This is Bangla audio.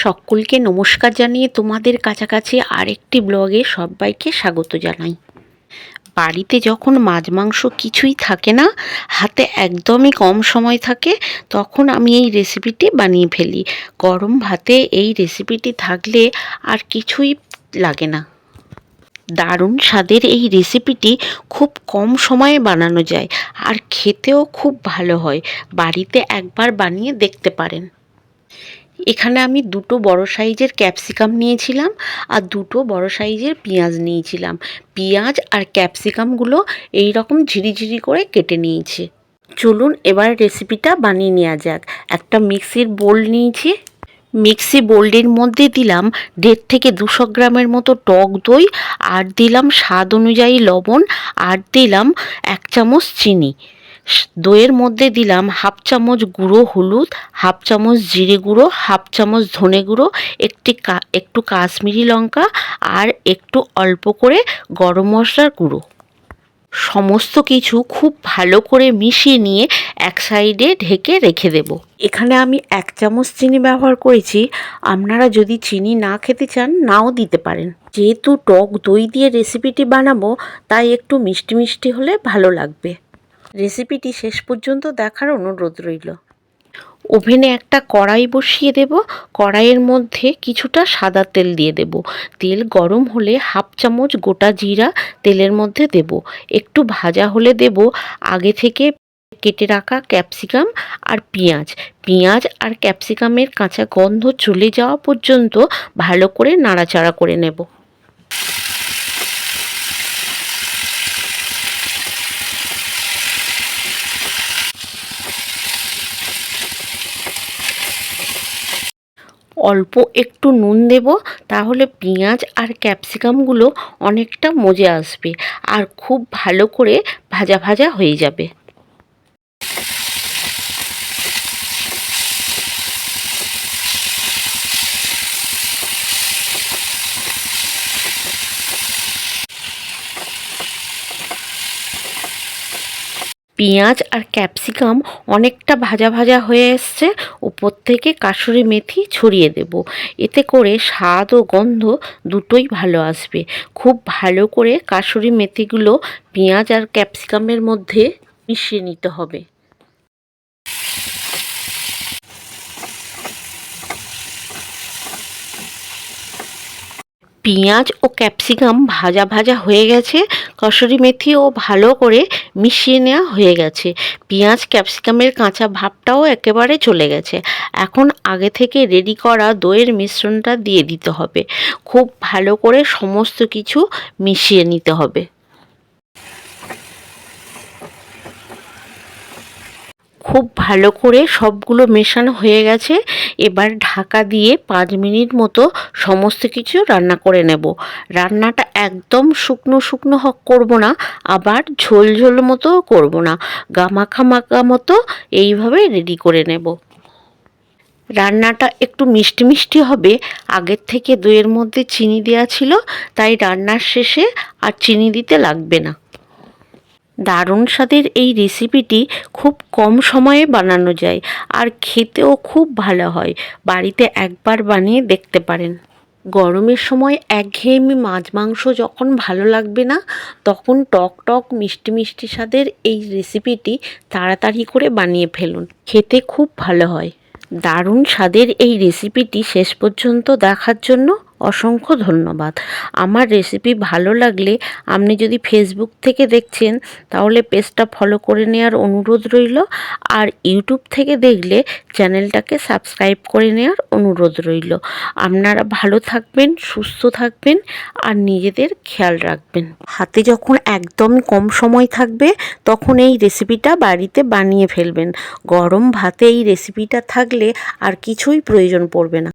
সকলকে নমস্কার জানিয়ে তোমাদের কাছাকাছি আরেকটি ব্লগে সবাইকে স্বাগত জানাই। বাড়িতে যখন মাছ মাংস কিছুই থাকে না, হাতে একদমই কম সময় থাকে, তখন আমি এই রেসিপিটি বানিয়ে ফেলি। গরম ভাতে এই রেসিপিটি থাকলে আর কিছুই লাগে না। দারুণ স্বাদের এই রেসিপিটি খুব কম সময়ে বানানো যায় আর খেতেও খুব ভালো হয়। বাড়িতে একবার বানিয়ে দেখতে পারেন। এখানে আমি দুটো বড় সাইজের ক্যাপসিকাম নিয়েছিলাম আর দুটো বড় সাইজের পেঁয়াজ নিয়েছিলাম। পেঁয়াজ আর ক্যাপসিকামগুলো এই রকম ঝিরিঝিরি করে কেটে নিয়েছি। চলুন এবার রেসিপিটা বানিয়ে নেওয়া যাক। একটা মিক্সির বোল নিয়েছি। মিক্সি বোল্ডের মধ্যে দিলাম দেড় থেকে দুশো গ্রামের মতো টক দই আর দিলাম স্বাদ অনুযায়ী লবণ আর দিলাম এক চামচ চিনি। দইয়ের মধ্যে দিলাম হাফ চামচ গুঁড়ো হলুদ, হাফ চামচ জিরে গুঁড়ো, হাফ চামচ ধনে গুঁড়ো, একটি একটু কাশ্মীরি লঙ্কা আর একটু অল্প করে গরম মশলার গুঁড়ো। সমস্ত কিছু খুব ভালো করে মিশিয়ে নিয়ে এক সাইডে ঢেকে রেখে দেব। এখানে আমি এক চামচ চিনি ব্যবহার করেছি। আপনারা যদি চিনি না খেতে চান, নাও দিতে পারেন। যেহেতু টক দই দিয়ে রেসিপিটি বানাবো, তাই একটু মিষ্টি মিষ্টি হলে ভালো লাগবে। রেসিপিটি শেষ পর্যন্ত দেখার অনুরোধ রইল। ওভেনে একটা কড়াই বসিয়ে দেব। কড়াইয়ের মধ্যে কিছুটা সাদা তেল দিয়ে দেব। তেল গরম হলে হাফ চামচ গোটা জিরা তেলের মধ্যে দেব। একটু ভাজা হলে দেব আগে থেকে কেটে রাখা ক্যাপসিকাম আর পেঁয়াজ। পেঁয়াজ আর ক্যাপসিকামের কাঁচা গন্ধ চলে যাওয়া পর্যন্ত ভালো করে নাড়াচাড়া করে নেব। অল্প একটু নুন দেব, তাহলে পেঁয়াজ আর ক্যাপসিকামগুলো অনেকটা মজে আসবে আর খুব ভালো করে ভাজা ভাজা হয়ে যাবে। পেঁয়াজ আর ক্যাপসিকাম অনেকটা ভাজা ভাজা হয়ে এসছে। উপর থেকে কাসুরি মেথি ছড়িয়ে দেব। এতে করে স্বাদ ও গন্ধ দুটোই ভালো আসবে। খুব ভালো করে কাসুরি মেথিগুলো পেঁয়াজ আর ক্যাপসিকামের মধ্যে মিশিয়ে নিতে হবে। পেঁয়াজ ও ক্যাপসিকাম ভাজা ভাজা হয়ে গেছে। কসুরি ও ভালো করে মিশিয়ে নেওয়া হয়ে গেছে। পেঁয়াজ, ক্যাপসিকামের কাঁচা ভাবটাও একেবারে চলে গেছে। এখন আগে থেকে রেডি করা দইয়ের মিশ্রণটা দিয়ে দিতে হবে। খুব ভালো করে সমস্ত কিছু মিশিয়ে নিতে হবে। খুব ভালো করে সবগুলো মেশানো হয়ে গেছে। এবার ঢাকা দিয়ে পাঁচ মিনিট মতো সমস্ত কিছু রান্না করে নেব। রান্নাটা একদম শুকনো শুকনো হক করব না, আবার ঝোল ঝোল মতো করব না। গামাখা মাখা মতো এইভাবে রেডি করে নেব। রান্নাটা একটু মিষ্টি মিষ্টি হবে। আগের থেকে দইয়ের মধ্যে চিনি দেওয়া ছিল, তাই রান্নার শেষে আর চিনি দিতে লাগবে না। দারুণ স্বাদের এই রেসিপিটি খুব কম সময়ে বানানো যায় আর খেতেও খুব ভালো হয়। বাড়িতে একবার বানিয়ে দেখতে পারেন। গরমের সময় একঘেয়েমি মাছ মাংস যখন ভালো লাগবে না, তখন টক টক মিষ্টি মিষ্টি স্বাদের এই রেসিপিটি তাড়াতাড়ি করে বানিয়ে ফেলুন। খেতে খুব ভালো হয়। দারুণ স্বাদের এই রেসিপিটি শেষ পর্যন্ত দেখার জন্য অসংখ্য ধন্যবাদ। আমার রেসিপি ভালো লাগলে আপনি যদি ফেসবুক থেকে দেখছেন, তাহলে পেজটা ফলো করে নেওয়ার অনুরোধ রইল। আর ইউটিউব থেকে দেখলে চ্যানেলটাকে সাবস্ক্রাইব করে নেওয়ার অনুরোধ রইল। আপনারা ভালো থাকবেন, সুস্থ থাকবেন, আর নিজেদের খেয়াল রাখবেন। হাতে যখন একদম কম সময় থাকবে, তখন এই রেসিপিটা বাড়িতে বানিয়ে ফেলবেন। গরম ভাতে এই রেসিপিটা থাকলে আর কিছুই প্রয়োজন পড়বে না।